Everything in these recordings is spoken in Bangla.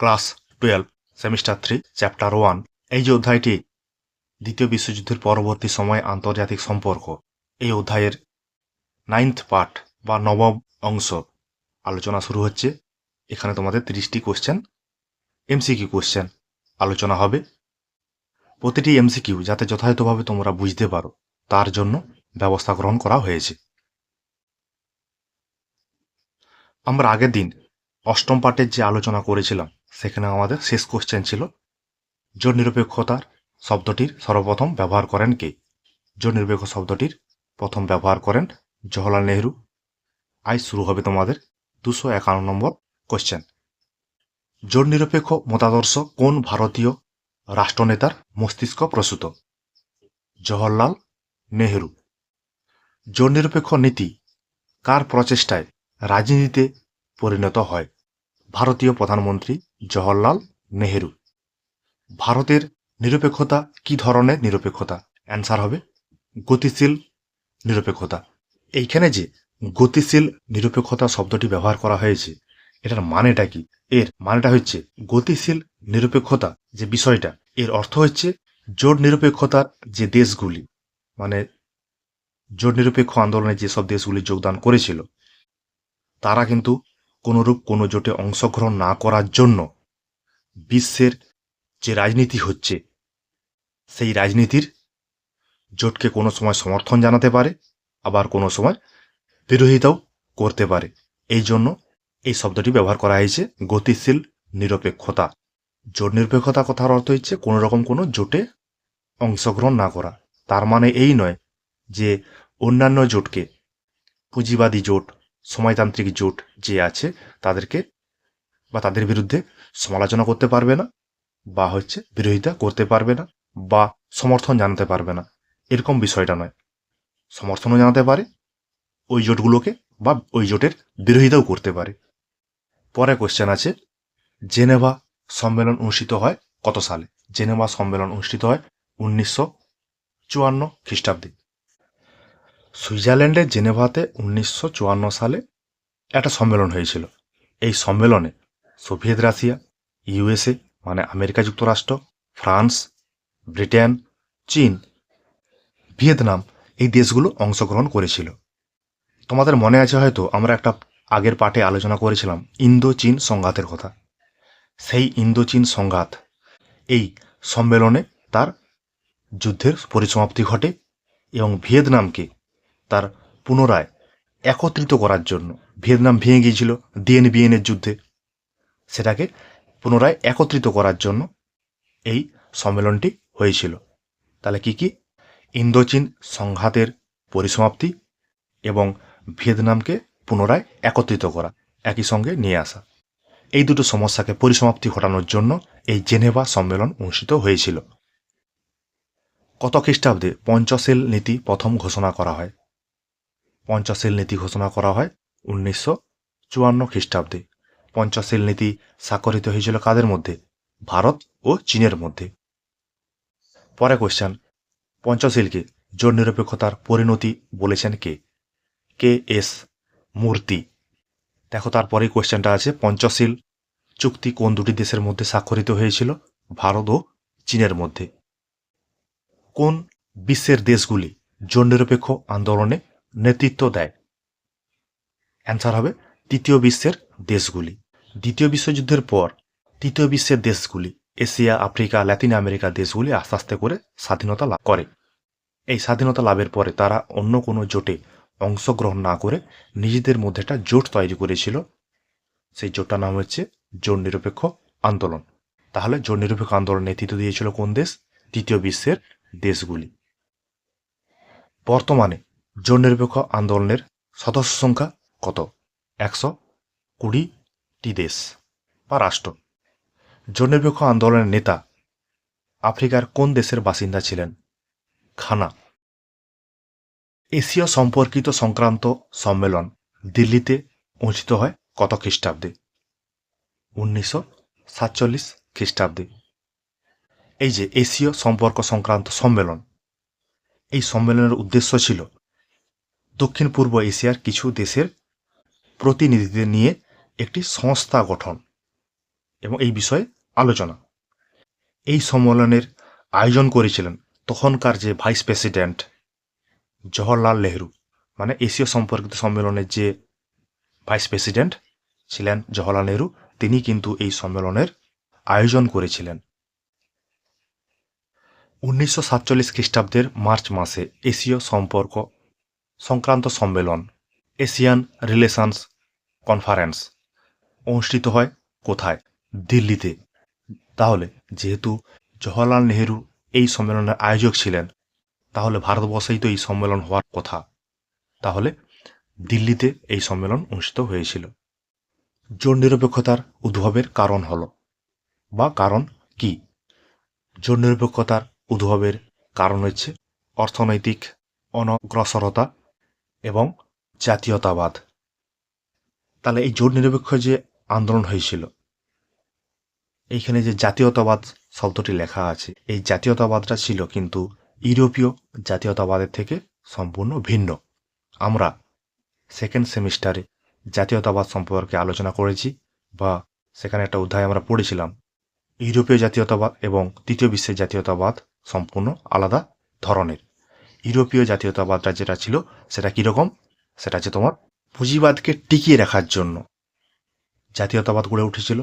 Class twelve, semester three, chapter one. এই যে অধ্যায়টি, দ্বিতীয় বিশ্বযুদ্ধের পরবর্তী সময়ে আন্তর্জাতিক সম্পর্ক। এই অধ্যায়ের নাইন্থ পার্ট বা নবম অংশ। আলোচনা শুরু হচ্ছে। এখানে তোমাদের তিরিশটি কোশ্চেন এমসিকিউ কোশ্চেন আলোচনা হবে। প্রতিটি এমসিকিউ যাতে যথাযথভাবে তোমরা বুঝতে পারো, তার জন্য ব্যবস্থা গ্রহণ করা হয়েছে। আমরা আগের দিন অষ্টম পাঠের যে আলোচনা করেছিলাম, সেখানে আমাদের শেষ কোশ্চেন ছিল জোট নিরপেক্ষতার শব্দটির সর্বপ্রথম ব্যবহার করেন কে জোট নিরপেক্ষ শব্দটির প্রথম ব্যবহার করেন জওহরলাল নেহরু। আজ শুরু হবে তোমাদের দুশো একান্ন নম্বর কোশ্চেন জোট নিরপেক্ষ মতাদর্শ কোন ভারতীয় রাষ্ট্রনেতার মস্তিষ্ক প্রসূত? জওহরলাল নেহরু। জোট নিরপেক্ষ নীতি কার প্রচেষ্টায় রাজনীতিতে পরিণত হয়? ভারতীয় প্রধানমন্ত্রী জওহরলাল নেহেরু। ভারতের নিরপেক্ষতা কি ধরনের নিরপেক্ষতা? অ্যান্সার হবে, গতিশীল নিরপেক্ষতা। এইখানে যে গতিশীল নিরপেক্ষতা শব্দটি ব্যবহার করা হয়েছে, এটার মানেটা কি? এর মানেটা হচ্ছে গতিশীল নিরপেক্ষতা যে বিষয়টা, এর অর্থ হচ্ছে জোট নিরপেক্ষতার যে দেশগুলি মানে জোট নিরপেক্ষ আন্দোলনে যেসব দেশগুলি যোগদান করেছিল, তারা কিন্তু কোনোরূপ কোনো জোটে অংশগ্রহণ না করার জন্য বিশ্বের যে রাজনীতি হচ্ছে, সেই রাজনীতির জোটকে কোনো সময় সমর্থন জানাতে পারে, আবার কোনো সময় বিরোধিতাও করতে পারে। এই জন্য এই শব্দটি ব্যবহার করা হয়েছে, গতিশীল নিরপেক্ষতা। জোট নিরপেক্ষতা কথার অর্থ হচ্ছে কোনো রকম কোনো জোটে অংশগ্রহণ না করা। তার মানে এই নয় যে অন্যান্য জোটকে পুঁজিবাদী জোট সময়তান্ত্রিক জোট যে আছে, তাদেরকে বা তাদের বিরুদ্ধে সমালোচনা করতে পারবে না, বা হচ্ছে বিরোধিতা করতে পারবে না, বা সমর্থন জানাতে পারবে না। এরকম বিষয়টা নয়। সমর্থনও জানাতে পারে, ওই জোটগুলোকে বা ওই জোটের বিরোধিতাও করতে পারে। পরে কোশ্চেন আছে, জেনেভা সম্মেলন অনুষ্ঠিত হয় কত সালে? জেনেভা সম্মেলন অনুষ্ঠিত হয় উনিশশো চুয়ান্ন খ্রিস্টাব্দে। সুইজারল্যান্ডের জেনেভাতে উনিশশো চুয়ান্ন সালে একটা সম্মেলন হয়েছিল। এই সম্মেলনে সোভিয়েত রাশিয়া, ইউএসএ মানে আমেরিকা যুক্তরাষ্ট্র, ফ্রান্স, ব্রিটেন, চীন, ভিয়েতনাম এই দেশগুলো অংশগ্রহণ করেছিল। তোমাদের মনে আছে হয়তো আমরা একটা আগের পাঠে আলোচনা করেছিলাম ইন্দো চীন সংঘাতের কথা। সেই ইন্দো চীন সংঘাত এই সম্মেলনে তার যুদ্ধের পরিসমাপ্তি ঘটে এবং ভিয়েতনামকে তার পুনরায় একত্রিত করার জন্য। ভিয়েতনাম ভেঙে গিয়েছিল ডিএন বিএনের যুদ্ধে। সেটাকে পুনরায় একত্রিত করার জন্য এই সম্মেলনটি হয়েছিল। তাহলে কি কি? ইন্দোচীন সংঘাতের পরিসমাপ্তি এবং ভিয়েতনামকে পুনরায় একত্রিত করা, একই সঙ্গে নিয়ে আসা। এই দুটো সমস্যাকে পরিসমাপ্তি ঘটানোর জন্য এই জেনেভা সম্মেলন অনুষ্ঠিত হয়েছিল। কত খ্রিস্টাব্দে পঞ্চশীল নীতি প্রথম ঘোষণা করা হয়? পঞ্চশীল নীতি ঘোষণা করা হয় উনিশশো চুয়ান্ন খ্রিস্টাব্দে। পঞ্চশীল নীতি স্বাক্ষরিত হয়েছিল কাদের মধ্যে? ভারত ও চীনের মধ্যে। পরে কোশ্চেন পঞ্চশীলকে জোট নিরপেক্ষতার পরিণতি বলেছেন কে? কে এস মূর্তি। দেখো তারপরেই কোশ্চেনটা আছে, পঞ্চশীল চুক্তি কোন দুটি দেশের মধ্যে স্বাক্ষরিত হয়েছিল? ভারত ও চীনের মধ্যে। কোন বিশ্বের দেশগুলি জোট নিরপেক্ষ আন্দোলনে নেতৃত্ব দেয়। অ্যান্সার হবে, তৃতীয় বিশ্বের দেশগুলি। দ্বিতীয় বিশ্বযুদ্ধের পর, তৃতীয় বিশ্বের দেশগুলি, এশিয়া, আফ্রিকা ল্যাতিন আমেরিকা দেশগুলি আস্তে আস্তে করে স্বাধীনতা লাভ করে। এই স্বাধীনতা লাভের পরে তারা অন্য কোনো জোটে অংশগ্রহণ না করে নিজেদের মধ্যে একটা জোট তৈরি করেছিল। সেই জোটটার নাম হচ্ছে জোট নিরপেক্ষ আন্দোলন। তাহলে জোট নিরপেক্ষ আন্দোলন নেতৃত্ব দিয়েছিল কোন দেশ? তৃতীয় বিশ্বের দেশগুলি। বর্তমানে জোট নিরপেক্ষ আন্দোলনের সদস্য সংখ্যা কত? একশো কুড়িটি দেশ বা রাষ্ট্র। জোট নিরপেক্ষ আন্দোলনের নেতা আফ্রিকার কোন দেশের বাসিন্দা ছিলেন? খানা। এশীয় সম্পর্কিত সংক্রান্ত সম্মেলন দিল্লিতে অনুষ্ঠিত হয় কত খ্রিস্টাব্দে? উনিশশো সাতচল্লিশ খ্রিস্টাব্দে। এই যে এশীয় সম্পর্ক সংক্রান্ত সম্মেলন, এই সম্মেলনের উদ্দেশ্য ছিল দক্ষিণ পূর্ব এশিয়ার কিছু দেশের প্রতিনিধিদের নিয়ে একটি সংস্থা গঠন এবং এই বিষয়ে আলোচনা। এই সম্মেলনের আয়োজন করেছিলেন তখনকার যে ভাইস প্রেসিডেন্ট জওহরলাল নেহরু মানে এশীয় সম্পর্কিত সম্মেলনের যে ভাইস প্রেসিডেন্ট ছিলেন জওহরলাল নেহরু, তিনি কিন্তু এই সম্মেলনের আয়োজন করেছিলেন। উনিশশো সাতচল্লিশ খ্রিস্টাব্দের মার্চ মাসে এশীয় সম্পর্ক সংক্রান্ত সম্মেলন, এশিয়ান রিলেশনস কনফারেন্স, অনুষ্ঠিত হয় কোথায়? দিল্লিতে। তাহলে যেহেতু জওহরলাল নেহেরু এই সম্মেলনের আয়োজক ছিলেন, তাহলে ভারতবর্ষেই তো এই সম্মেলন হওয়ার কথা। তাহলে দিল্লিতে এই সম্মেলন অনুষ্ঠিত হয়েছিল। জোট নিরপেক্ষতার উদ্ভবের কারণ হল বা কারণ কি? জোট নিরপেক্ষতার উদ্ভবের কারণ হচ্ছে অর্থনৈতিক অনগ্রসরতা এবং জাতীয়তাবাদ। তাহলে এই জোট নিরপেক্ষ যে আন্দোলন হয়েছিল, এইখানে যে জাতীয়তাবাদ শব্দটি লেখা আছে, এই জাতীয়তাবাদটা ছিল কিন্তু ইউরোপীয় জাতীয়তাবাদের থেকে সম্পূর্ণ ভিন্ন। আমরা সেকেন্ড সেমিস্টারে জাতীয়তাবাদ সম্পর্কে আলোচনা করেছি বা সেখানে একটা অধ্যায় আমরা পড়েছিলাম। ইউরোপীয় জাতীয়তাবাদ এবং তৃতীয় বিশ্বের জাতীয়তাবাদ সম্পূর্ণ আলাদা ধরনের। ইউরোপীয় জাতীয়তাবাদটা যেটা ছিল, সেটা কীরকম? সেটা হচ্ছে তোমার পুঁজিবাদকে টিকিয়ে রাখার জন্য জাতীয়তাবাদ গড়ে উঠেছিল।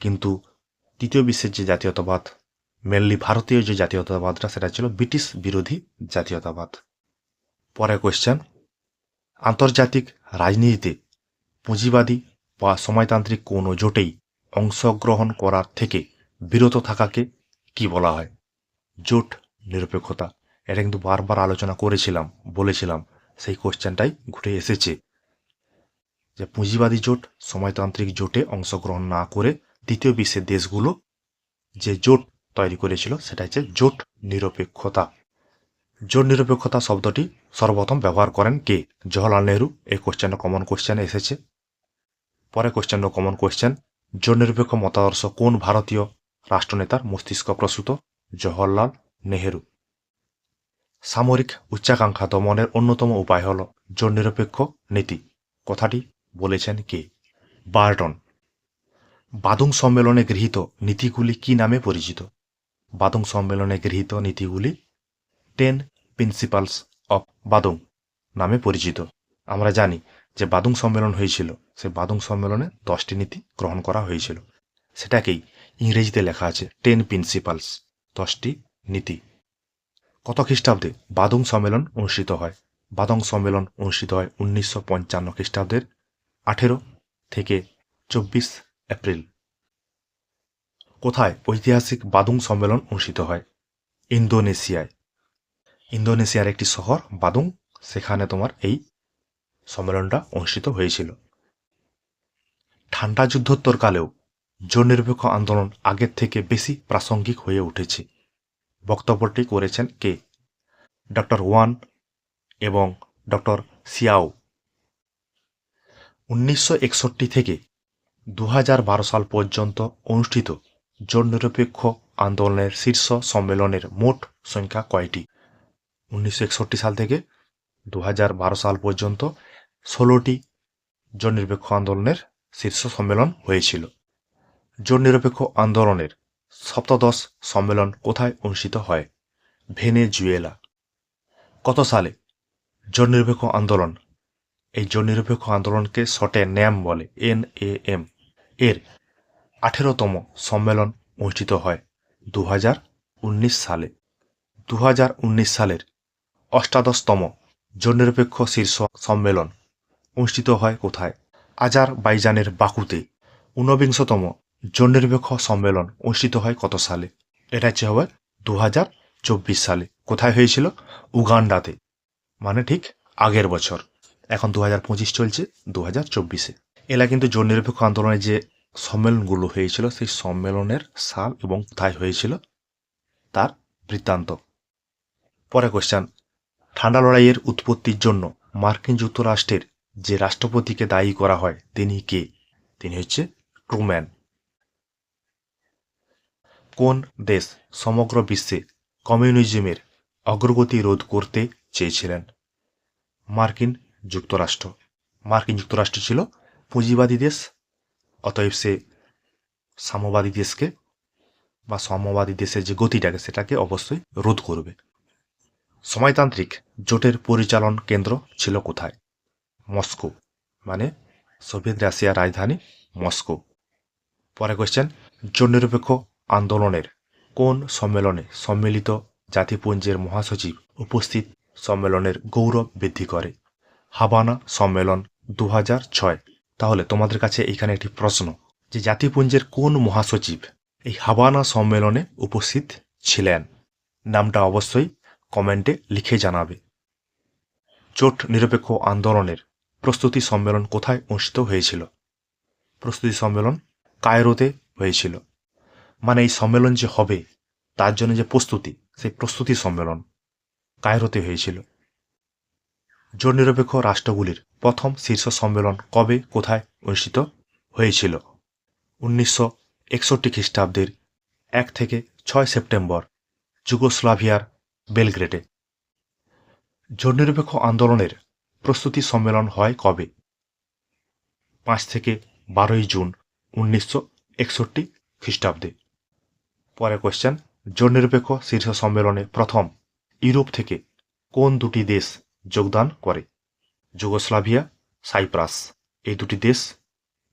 কিন্তু তৃতীয় বিশ্বের যে জাতীয়তাবাদ মেনলি ভারতীয় যে জাতীয়তাবাদটা, সেটা ছিল ব্রিটিশ বিরোধী জাতীয়তাবাদ। পরে কোয়েশ্চেন আন্তর্জাতিক রাজনীতিতে পুঁজিবাদী বা সময়তান্ত্রিক কোনো জোটেই অংশগ্রহণ করার থেকে বিরত থাকাকে কি বলা হয়? জোট নিরপেক্ষতা। এটা কিন্তু বারবার আলোচনা করেছিলাম, বলেছিলাম। সেই কোশ্চেনটাই ঘুরে এসেছে যে পুঁজিবাদী জোট সময়তান্ত্রিক জোটে অংশগ্রহণ না করে দ্বিতীয় বিশ্বের দেশগুলো যে জোট তৈরি করেছিল সেটা হচ্ছে জোট নিরপেক্ষতা। জোট নিরপেক্ষতা শব্দটি সর্বপ্রথম ব্যবহার করেন কে? জওহরলাল নেহরু। এই কোশ্চেনটা কমন কোশ্চেনে এসেছে। পরে কোশ্চেনটা কমন কোশ্চেন জোট নিরপেক্ষ মতাদর্শ কোন ভারতীয় রাষ্ট্রনেতার মস্তিষ্ক প্রসূত? জওহরলাল নেহেরু। সামরিক উচ্চাকাঙ্ক্ষা দমনের অন্যতম উপায় হল জোট নিরপেক্ষ নীতি। কথাটি বলেছেন কে? বার্টন। বাদুং সম্মেলনে গৃহীত নীতিগুলি কি নামে পরিচিত? বাদুং সম্মেলনে গৃহীত নীতিগুলি টেন প্রিন্সিপালস অফ বাদুং নামে পরিচিত। আমরা জানি যে বাদুং সম্মেলন হয়েছিল, সে বাদুং সম্মেলনে দশটি নীতি গ্রহণ করা হয়েছিল। সেটাকেই ইংরেজিতে লেখা আছে টেন প্রিন্সিপালস, দশটি নীতি। কত খ্রিস্টাব্দে বাদং সম্মেলন অনুষ্ঠিত হয়? বাদং সম্মেলন অনুষ্ঠিত হয় উনিশশো পঞ্চান্ন খ্রিস্টাব্দের আঠেরো থেকে চব্বিশ এপ্রিল। কোথায় ঐতিহাসিক বাদুং সম্মেলন অনুষ্ঠিত হয়? ইন্দোনেশিয়ায়। ইন্দোনেশিয়ার একটি শহর বাদুং, সেখানে তোমার এই সম্মেলনটা অনুষ্ঠিত হয়েছিল। ঠান্ডা যুদ্ধোত্তরকালেও জোট নিরপেক্ষ আন্দোলন আগের থেকে বেশি প্রাসঙ্গিক হয়ে উঠেছে। বক্তব্যটি করেছেন কে? ডক্টর ওয়ান এবং ডক্টর সিয়াও। উনিশশো একষট্টি থেকে দু হাজার বারো সাল পর্যন্ত অনুষ্ঠিত জোট নিরপেক্ষ আন্দোলনের শীর্ষ সম্মেলনের মোট সংখ্যা কয়টি? উনিশশো একষট্টি সাল থেকে দু হাজার বারো সাল পর্যন্ত ষোলোটি জোট নিরপেক্ষ আন্দোলনের শীর্ষ সম্মেলন হয়েছিল। জোট নিরপেক্ষ আন্দোলনের সপ্তদশ সম্মেলন কোথায় অনুষ্ঠিত হয়? ভেনেজুয়েলা। কত সালে? জোট নিরপেক্ষ আন্দোলন। এই জোট নিরপেক্ষ আন্দোলনকে শর্টে ন্যাম বলে, এন এ এম। এর আঠেরোতম সম্মেলন অনুষ্ঠিত হয় দু সালে। দু সালের অষ্টাদশতম জোট নিরপেক্ষ শীর্ষ সম্মেলন অনুষ্ঠিত হয় কোথায়? আজার বাইজানের বাকুতে। ঊনবিংশতম জোট নিরপেক্ষ সম্মেলন অনুষ্ঠিত হয় কত সালে? এটা হচ্ছে হবে দু সালে। কোথায় হয়েছিল? উগান্ডাতে। মানে ঠিক আগের বছর। এখন দু হাজার পঁচিশ চলছে দু হাজার চব্বিশে। এলা কিন্তু জোট নিরপেক্ষ আন্দোলনের যে সম্মেলনগুলো হয়েছিল, সেই সম্মেলনের সাল এবং কোথায় হয়েছিল তার বৃত্তান্ত। পরে কোশ্চেন ঠান্ডা লড়াইয়ের উৎপত্তির জন্য মার্কিন যুক্তরাষ্ট্রের যে রাষ্ট্রপতিকে দায়ী করা হয়, তিনি কে? তিনি হচ্ছে ট্রুম্যান। কোন দেশ সমগ্র বিশ্বে কমিউনিজমের অগ্রগতি রোধ করতে চেয়েছিলেন? মার্কিন যুক্তরাষ্ট্র। মার্কিন যুক্তরাষ্ট্র ছিল পুঁজিবাদী দেশ, অতএব সে সাম্যবাদী দেশকে বা সাম্যবাদী দেশের যে গতিটাকে সেটাকে অবশ্যই রোধ করবে। সময়তান্ত্রিক জোটের পরিচালন কেন্দ্র ছিল কোথায়? মস্কো মানে সোভিয়েত রাশিয়ার রাজধানী মস্কো। পরে কোয়েশ্চেন জোট নিরপেক্ষ আন্দোলনের কোন সম্মেলনে সম্মিলিত জাতিপুঞ্জের মহাসচিব উপস্থিত সম্মেলনের গৌরব বৃদ্ধি করে? হাবানা সম্মেলন দু ছয়। তাহলে তোমাদের কাছে এখানে একটি প্রশ্ন, যে জাতিপুঞ্জের কোন মহাসচিব এই হাবানা সম্মেলনে উপস্থিত ছিলেন? নামটা অবশ্যই কমেন্টে লিখে জানাবে। জোট নিরপেক্ষ আন্দোলনের প্রস্তুতি সম্মেলন কোথায় অনুষ্ঠিত হয়েছিল? প্রস্তুতি সম্মেলন কায়রোতে হয়েছিল। মানে এই সম্মেলন যে হবে, তার জন্য যে প্রস্তুতি, সেই প্রস্তুতি সম্মেলন কায়রোতে হয়েছিল। জোট নিরপেক্ষ রাষ্ট্রগুলির প্রথম শীর্ষ সম্মেলন কবে, কোথায় অনুষ্ঠিত হয়েছিল? উনিশশো একষট্টি খ্রিস্টাব্দের এক থেকে ছয় সেপ্টেম্বর যুগোস্লাভিয়ার বেলগ্রেডে। জোট নিরপেক্ষ আন্দোলনের প্রস্তুতি সম্মেলন হয় কবে? পাঁচ থেকে বারোই জুন উনিশশো একষট্টি খ্রিস্টাব্দে। পরে কোশ্চেন জোট নিরপেক্ষ শীর্ষ সম্মেলনে প্রথম ইউরোপ থেকে কোন দুটি দেশ যোগদান করে? Yugoslavia, Cyprus. এই দুটি দেশ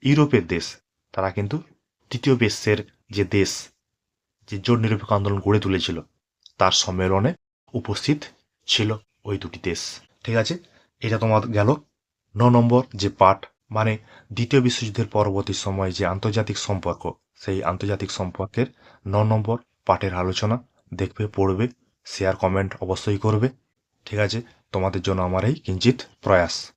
ইউরোপের দেশ। তারা কিন্তু তৃতীয় বিশ্বের যে দেশ, যে জোট নিরপেক্ষ আন্দোলন গড়ে তুলেছিল, তার সম্মেলনে উপস্থিত ছিল ওই দুটি দেশ। ঠিক আছে? এটা তোমার গেল ন নম্বর যে পার্ট মানে দ্বিতীয় বিশ্বযুদ্ধের পরবর্তী সময়ে যে আন্তর্জাতিক সম্পর্ক সেই আন্তর্জাতিক সম্পর্কের ন নম্বর পার্টের আলোচনা দেখবে, পড়বে শেয়ার কমেন্ট অবশ্যই করবে। ঠিক আছে, তোমাদের জন্য আমার এই কিঞ্চিত প্রয়াস।